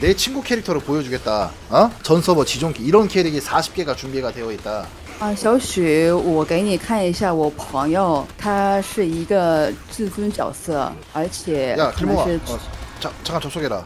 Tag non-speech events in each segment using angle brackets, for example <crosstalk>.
내 친구 캐릭터를 보여주겠다. 어? 전 서버 지존기 이런 캐릭이 40개가 준비가 되어 있다. 啊，小许，我给你看一下我朋友，他是一个至尊角色，而且 야 可能 길몽아, 是， 어, 자, 잠깐 접속해라.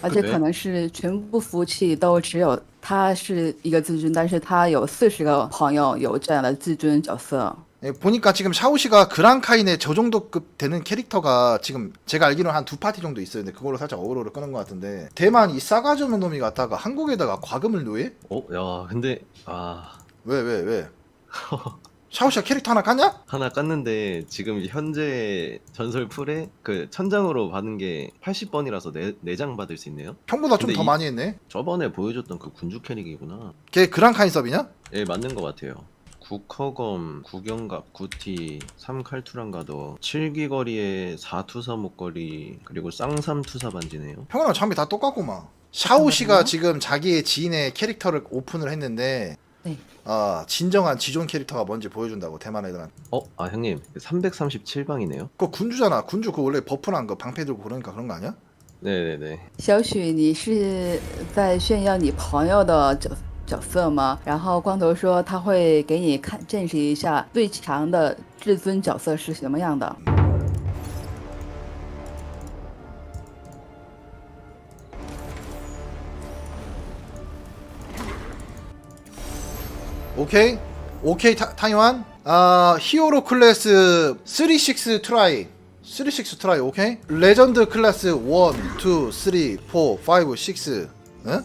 而且 그래? 可能是全部服务器都只有他是一个至尊，但是他有四十个朋友有这样的至尊角色。 예, 보니까 지금 샤오시가 그랑카인의 저 정도급 되는 캐릭터가 지금 제가 알기로는 한 두 파티 정도 있어요. 근데 그걸로 살짝 어그로를 끄는 것 같은데 대만 이 싸가지 없는 놈이 갔다가 한국에다가 과금을 노예? 어, 야, 근데 아 왜 왜 왜? <laughs> 샤오시가 캐릭터 하나 깠냐? 하나 깠는데 지금 현재 전설 풀에 그 천장으로 받은 게 80번이라서 네, 4장 받을 수 있네요. 형보다 좀 근데 더 이- 많이 했네. 저번에 보여줬던 그 군주 캐릭이구나. 걔 그랑카인 서비냐? 예, 맞는 것 같아요. 국허검, 구경갑, 구티, 삼칼투랑가더, 7기거리에 4투사 목걸이, 그리고 쌍삼투사 반지네요. 형이랑 장비 다 똑같구만. 샤오시가 잠깐만요. 지금 자기의 지인의 캐릭터를 오픈을 했는데 네. 아 진정한 지존 캐릭터가 뭔지 보여준다고 대만 애들한테. 어, 아 형님, 337방이네요. 그거 군주잖아. 군주 그 원래 버프란 거 방패 들고 그러니까 그런 거 아니야? 네네네. 小许，你是在炫耀你朋友的 角角色吗？然后光头说他会给你看证实一下最强的至尊角色是什么样的。 오케이 오케이 타, 타이완 아 히어로 클래스 36 트라이 36 트라이 오케이 레전드 클래스 1 2 3 4 5 6 응?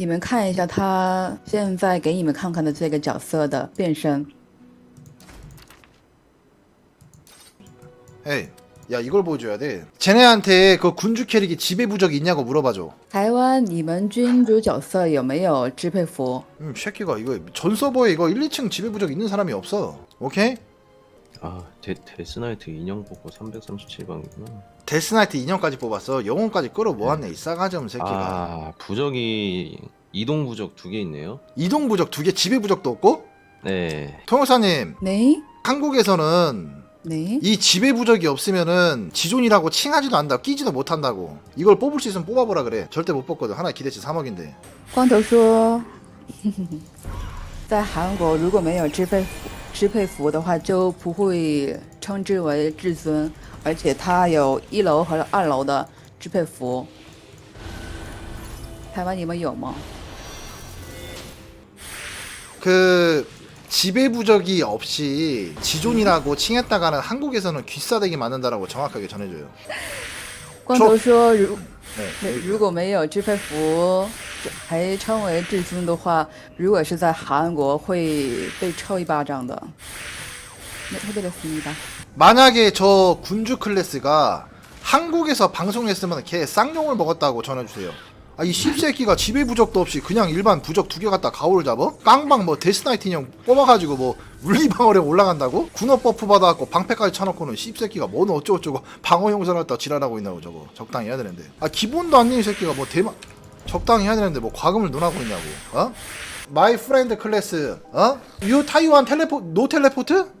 你们看一下他现在给你们看看的这个角色的变身。 에이, 야 이걸 보여줘야 돼. 쟤네한테 그 군주 캐릭이 지배 부적이 있냐고 물어봐줘. 台湾，你们君主角色有没有支配服？ 음, 새끼가 이거 전 서버에 이거 1, 2층 지배 부적 있는 사람이 없어. 오케이? 아, 데, 데스나이트 인형 뽑고 337방이구나. 데스나이트 인형까지 뽑았어. 영혼까지 끌어모았네. 이 싸가지 없는 새끼가. 아, 부적이 이동 부적 두 개 있네요. 이동 부적 두 개, 지배 부적도 없고? 네. 통역사님, 呢 한국에서는 呢？ 이 지배 부적이 없으면은 지존이라고 칭하지도 않다, 끼지도 못한다고. 이걸 뽑을 수 있으면 뽑아보라 그래. 절대 못 뽑거든. 하나 기대치 3억인데. 光头说，<laughs> 在韩国如果没有支配服支配服的话，就不会称之为至尊， 而且它有一楼和二楼的支配服。台湾你们有吗？ 그 지배 부적이 없이 지존이라고 칭했다가는 한국에서는 귀싸대기 맞는다라고 정확하게 전해줘요. 光头说，如 네. 如果没有支配服，还称为至尊的话，如果是在韩国会被抽一巴掌的。 네 해드렸습니다. 만약에 저 군주 클래스가 한국에서 방송했으면 걔 쌍용을 먹었다고 전해주세요. 아, 이 씹새끼가 지배 부적도 없이 그냥 일반 부적 두 개 갖다 가오를 잡어? 깡방 뭐 데스나이트 인형 뽑아가지고 뭐 물리방어에 올라간다고? 군어 버프 받아갖고 방패까지 쳐놓고는 씹새끼가 뭐는 어쩌고저쩌고 방어 용사를 갖다 지랄하고 있나고 저거 적당히 해야 되는데 아 기본도 안 내는 새끼가 뭐 대만 적당히 해야 되는데 뭐 과금을 논하고 있냐고 어? 마이 프렌드 클래스 어? 유 타이완 텔레포 노 텔레포트?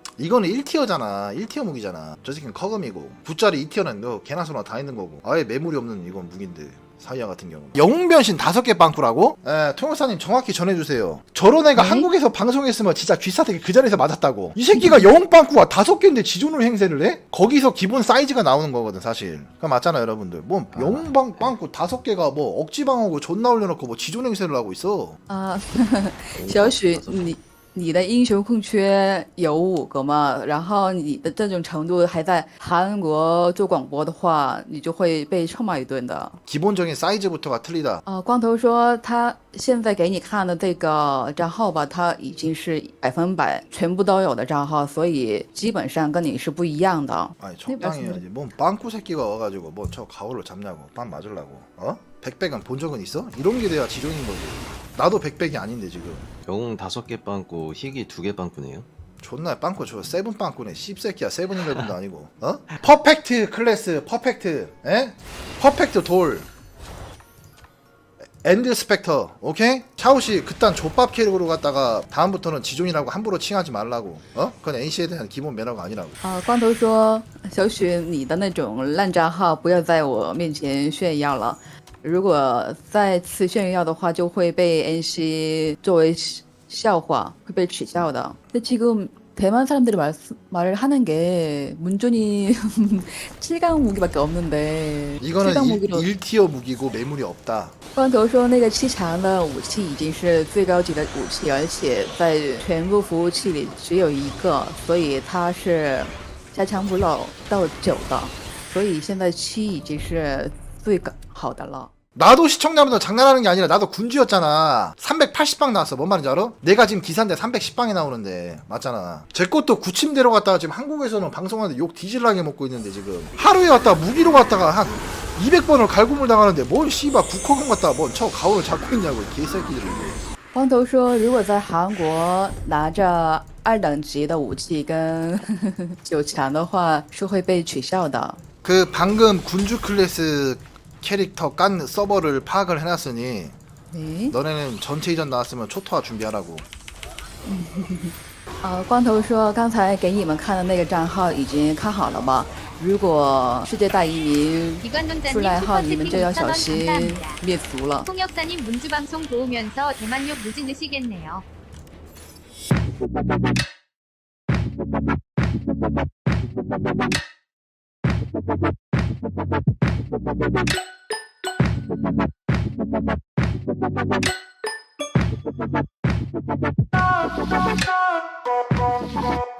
이거는 1티어잖아 1티어 무기잖아 저 새끼는 커금이고 붓자리 2티어는 너 개나 소나 다 있는 거고 아예 매물이 없는 이건 무기인데 사이야 같은 경우 영웅 변신 다섯 개 빵꾸라고? 에 통역사님 정확히 전해주세요 저런 애가 네? 한국에서 방송했으면 진짜 귀싸대기 그 자리에서 맞았다고 이 새끼가 영웅 빵꾸가 다섯 개인데 지존으로 행세를 해? 거기서 기본 사이즈가 나오는 거거든 사실 그거 맞잖아 여러분들 뭐 영웅 빵, 빵꾸 다섯 개가 뭐 억지방어고 존나 올려놓고 뭐 지존 행세를 하고 있어 <laughs> 啊，小许，你 你的英雄空缺有五个嘛？然后你的这种程度还在韩国做广播的话，你就会被臭骂一顿的。 기본적인 사이즈부터가 틀리다 呃，光头说他现在给你看的这个账号吧，他已经是百分百全部都有的账号，所以基本上跟你是不一样的。 아니 적당히 해야지 뭔 빵꾸 새끼가 와가지고 뭐 저 가오를 잡냐고 빵 맞으려고 어? 백백은 본 적은 있어? 이런 게 돼야 지존인 거지 나도 백백이 아닌데 지금 영웅 다섯 개 빵꾸, 희귀 두 개 빵꾸네요. 존나 빵꾸 저 세븐 빵꾸네 씹새끼야 세븐일레븐도 아니고 어? 퍼펙트 클래스 퍼펙트 에? 퍼펙트 돌 엔드 스펙터 오케이? 차오씨 그딴 족밥 캐릭으로 갔다가 다음부터는 지존이라고 함부로 칭하지 말라고 어? 그건 NC에 대한 기본 매너가 아니라고 啊，光头说：“小许，你的那种烂账号不要在我面前炫耀了， 如果再次炫耀的话，就会被 NC 作为笑话，会被取笑的。근데지금 대만 사람들이 말, 말을 하는 게 문준이 <laughs> 7강 무기밖에 없는데 이거는 7강 일, 무기로 1티어 무기고 매물이 없다 光头说那个七强的武器已经是最高级的武器，而且在全部服务器里只有一个，所以它是加强不了到九的，所以现在七已经是最高 好的了。 나도 시청자분들 장난하는 게 아니라 나도 군주였잖아 380방 나왔어 뭔 말인지 알아? 내가 지금 기사인데 310방이 나오는데 맞잖아 제 것도 구침대로 갔다가 지금 한국에서는 방송하는데 욕 뒤질라게 먹고 있는데 지금 하루에 갔다가 무기로 갔다가 한 200번을 갈굼을 당하는데 뭘 씨발 국허금 갔다가 뭔저 가오를 잡고 있냐고 이 개새끼들이 光头说，如果在韩国拿着二等级的武器跟九强的话，是会被取笑的。 그 <laughs> 방금 군주 클래스 캐릭터 깐 서버를 파악을 해놨으니 诶， 너네는 전체 이전 나왔으면 초토화 준비하라고 呃，光头说，刚才给你们看的那个账号已经看好了吧？如果世界大移民 이관돈자님 出来后，你们就要 슈퍼채팅 小 5,000원 心 감사합니다. 灭族了。 통역사님 문주방송 도우면서 대만욕 무지르시겠네요. Thank you.